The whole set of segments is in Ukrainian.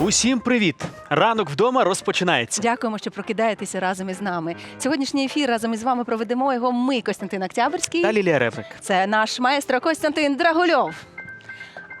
Усім привіт! Ранок вдома розпочинається. Дякуємо, що прокидаєтеся разом із нами. Сьогоднішній ефір разом із вами проведемо його ми, Костянтин Октябрьський. Та Лілія Ревник. Це наш майстро Костянтин Драгульов.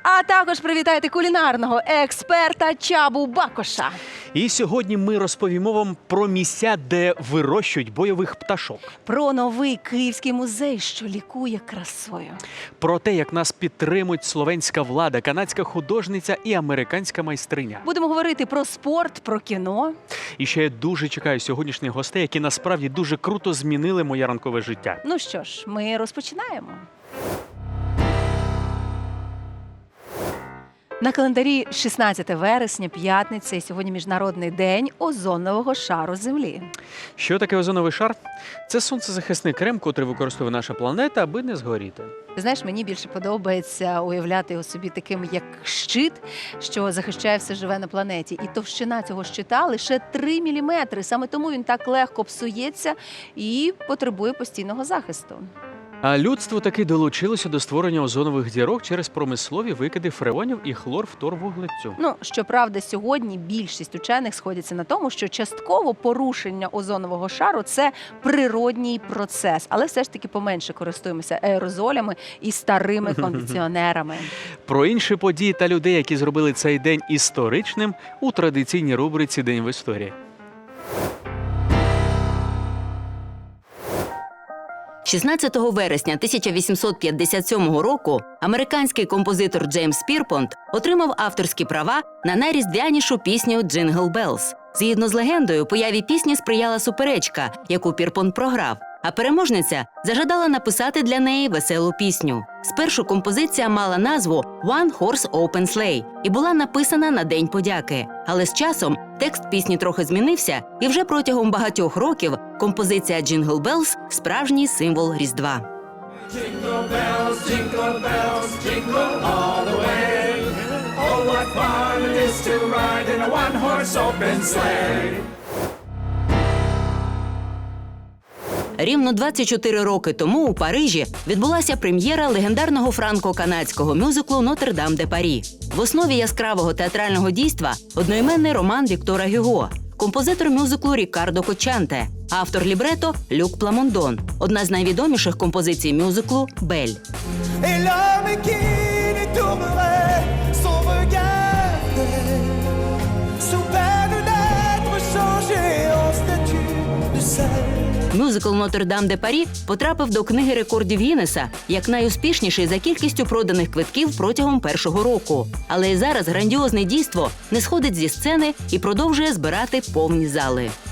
А також привітайте кулінарного експерта Чабу Бакоша. І сьогодні ми розповімо вам про місця, де вирощують бойових пташок, Про новий київський музей, що лікує красою. про те, як нас підтримують словенська влада, канадська художниця і американська майстриня. Будемо говорити про спорт, про кіно. І ще я дуже чекаю сьогоднішніх гостей, які насправді дуже круто змінили моє ранкове життя. Ну що ж, ми розпочинаємо. На календарі 16 вересня, п'ятниця, і сьогодні міжнародний день озонового шару Землі. Що таке озоновий шар? Це сонцезахисний крем, котрий використовує наша планета, аби не згоріти. Ти знаєш, мені більше подобається уявляти його собі таким, як щит, що захищає все живе на планеті. І товщина цього щита лише 3 міліметри. Саме тому він так легко псується і потребує постійного захисту. А людство таки долучилося до створення озонових дірок через промислові викиди фреонів і хлорфторвуглецю. Ну щоправда, сьогодні більшість учених сходяться на тому, що частково порушення озонового шару це природній процес, але все ж таки поменше користуємося аерозолями і старими кондиціонерами. Про інші події та людей, які зробили цей день історичним у традиційній рубриці День в історії. 16 вересня 1857 року американський композитор Джеймс Пірпонт отримав авторські права на найріздвянішу пісню «Джингл Белls». Згідно з легендою, появі пісні сприяла суперечка, яку Пірпонт програв. А переможниця зажадала написати для неї веселу пісню. Спершу композиція мала назву «One Horse Open Sleigh» і була написана на День подяки. Але з часом текст пісні трохи змінився, і вже протягом багатьох років композиція «Jingle Bells» – справжній символ Різдва. Рівно 24 роки тому у Парижі відбулася прем'єра легендарного франко-канадського мюзиклу Нотр-Дам де Парі. В основі яскравого театрального дійства одноіменний роман Віктора Гюго, композитор мюзиклу Рікардо Кочанте, автор лібрето Люк Пламондон. Одна з найвідоміших композицій мюзиклу Бель. Мюзикл Нотр-Дам де Парі потрапив до книги рекордів Гіннеса як найуспішніший за кількістю проданих квитків протягом першого року. Але і зараз грандіозне дійство не сходить зі сцени і продовжує збирати повні зали. –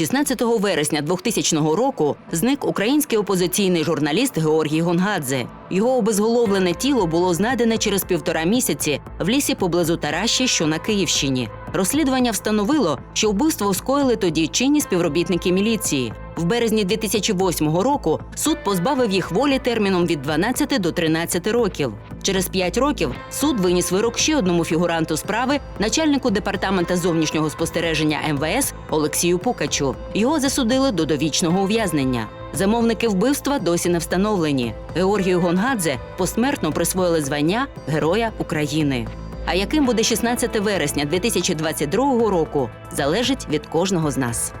16 вересня 2000 року зник український опозиційний журналіст Георгій Гонгадзе. Його обезголовлене тіло було знайдене через півтора місяці в лісі поблизу Таращі, що на Київщині. Розслідування встановило, що вбивство скоїли тоді чинні співробітники міліції. В березні 2008 року суд позбавив їх волі терміном від 12 до 13 років. Через 5 років суд виніс вирок ще одному фігуранту справи, начальнику департамента зовнішнього спостереження МВС Олексію Пукачу. Його засудили до довічного ув'язнення. Замовники вбивства досі не встановлені. Георгію Гонгадзе посмертно присвоїли звання Героя України. А яким буде 16 вересня 2022 року, залежить від кожного з нас.